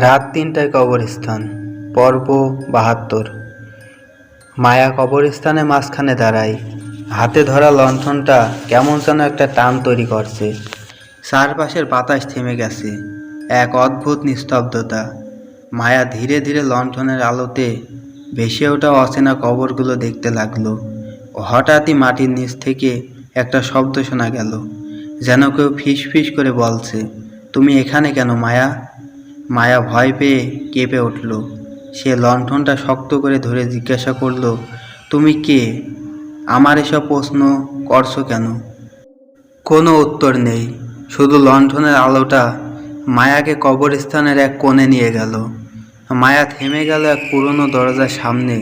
রাত তিনটায় কবরস্থান, পর্ব বাহাত্তর। মায়া কবরস্থানে মাঝখানে দাঁড়ায়। হাতে ধরা লণ্ঠনটা কেমন যেন একটা টান তৈরি করছে। চারপাশের বাতাস থেমে গেছে, এক অদ্ভুত নিস্তব্ধতা। মায়া ধীরে ধীরে লণ্ঠনের আলোতে ভেসে ওঠা অচেনা কবরগুলো দেখতে লাগল। হঠাৎই মাটির নিচ থেকে একটা শব্দ শোনা গেল, যেন কেউ ফিস ফিস করে বলছে, তুমি এখানে কেন মায়া? মায়া ভয় পেয়ে কেঁপে উঠল। সে লণ্ঠনটা শক্ত করে ধরে জিজ্ঞাসা করল, তুমি কে? আমার এসব প্রশ্ন করছ কেন? কোনো উত্তর নেই। শুধু লণ্ঠনের আলোটা মায়াকে কবরস্থানের এক কোণে নিয়ে গেল। মায়া থেমে গেল এক পুরনো দরজার সামনে।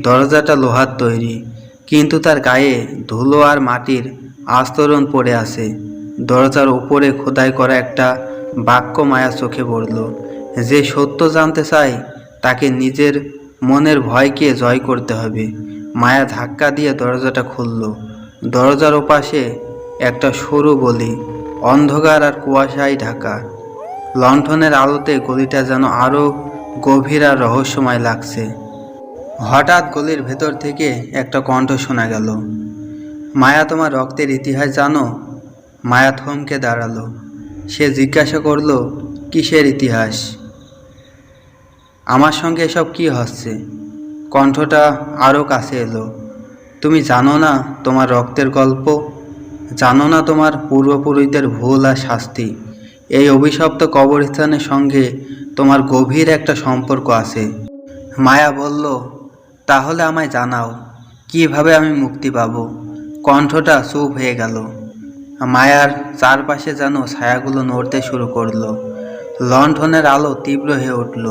দরজাটা লোহার তৈরি, কিন্তু তার গায়ে ধুলো আর মাটির আস্তরণ পড়ে আছে। দরজার উপরে খোদাই করা একটা বাক্য মায়া চোখে পড়ল। যে সত্য জানতে চায়, তাকে নিজের মনের ভয়কে জয় করতে হবে। মায়া ধাক্কা দিয়ে দরজাটা খুলল। দরজার ওপাশে একটা সরু গলি, অন্ধকার আর কুয়াশায় ঢাকা। লণ্ঠনের আলোতে গলিটা যেন আরও গভীর আর রহস্যময় লাগছে। হঠাৎ গলির ভেতর থেকে একটা কণ্ঠ শোনা গেল। মায়া, তোমার রক্তের ইতিহাস জানো? মায়া থমকে দাঁড়াল। সে জিজ্ঞাসা করল, কিসের ইতিহাস? আমার সঙ্গে এসব কি হচ্ছে? কণ্ঠটা আরও কাছে এলো, তুমি জানো না তোমার রক্তের গল্প? জানো না তোমার পূর্বপুরুষদের ভুল আর শাস্তি? এই অভিশপ্ত কবরস্থানের সঙ্গে তোমার গভীর একটা সম্পর্ক আছে। মায়া বলল, তাহলে আমায় জানাও, কীভাবে আমি মুক্তি পাবো? কণ্ঠটা চুপ হয়ে গেল। মায়ার চারপাশে যেন ছায়াগুলো নড়তে শুরু করল। লণ্ঠনের আলো তীব্র হয়ে উঠল,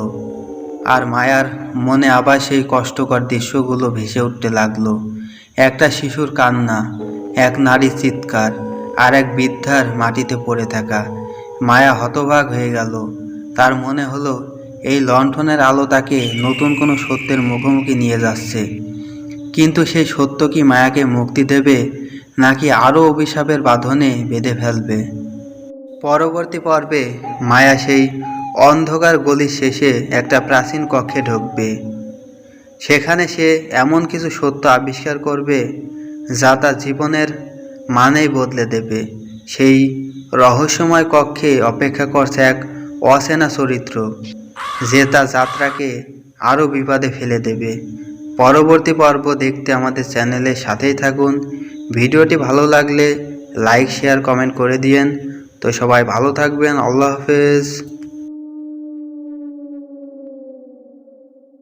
আর মায়ার মনে আবার সেই কষ্টকর দৃশ্যগুলো ভেসে উঠতে লাগল। একটা শিশুর কান্না, এক নারীর চিৎকার, আর এক বৃদ্ধার মাটিতে পড়ে থাকা। মায়া হতভাগ হয়ে গেল। তার মনে হলো, এই লণ্ঠনের আলো তাকে নতুন কোনো সত্যের মুখোমুখি নিয়ে যাচ্ছে। কিন্তু সেই সত্য কি মায়াকে মুক্তি দেবে? নাকি আরও অভিশাপের বাঁধনে বেঁধে ফেলবে? পরবর্তী পর্বে মায়া সেই অন্ধকার গলির শেষে একটা প্রাচীন কক্ষে ঢুকবে। সেখানে সে এমন কিছু সত্য আবিষ্কার করবে যা তার জীবনের মানেই বদলে দেবে। সেই রহস্যময় কক্ষে অপেক্ষা করছে এক অচেনা চরিত্র, যে তার যাত্রাকে আরও বিপদে ফেলে দেবে। পরবর্তী পর্ব দেখতে আমাদের চ্যানেলের সাথেই থাকুন। ভিডিওটি ভালো লাগলে লাইক শেয়ার কমেন্ট করে দিয়েন। তো সবাই ভালো থাকবেন। আল্লাহ হাফেজ।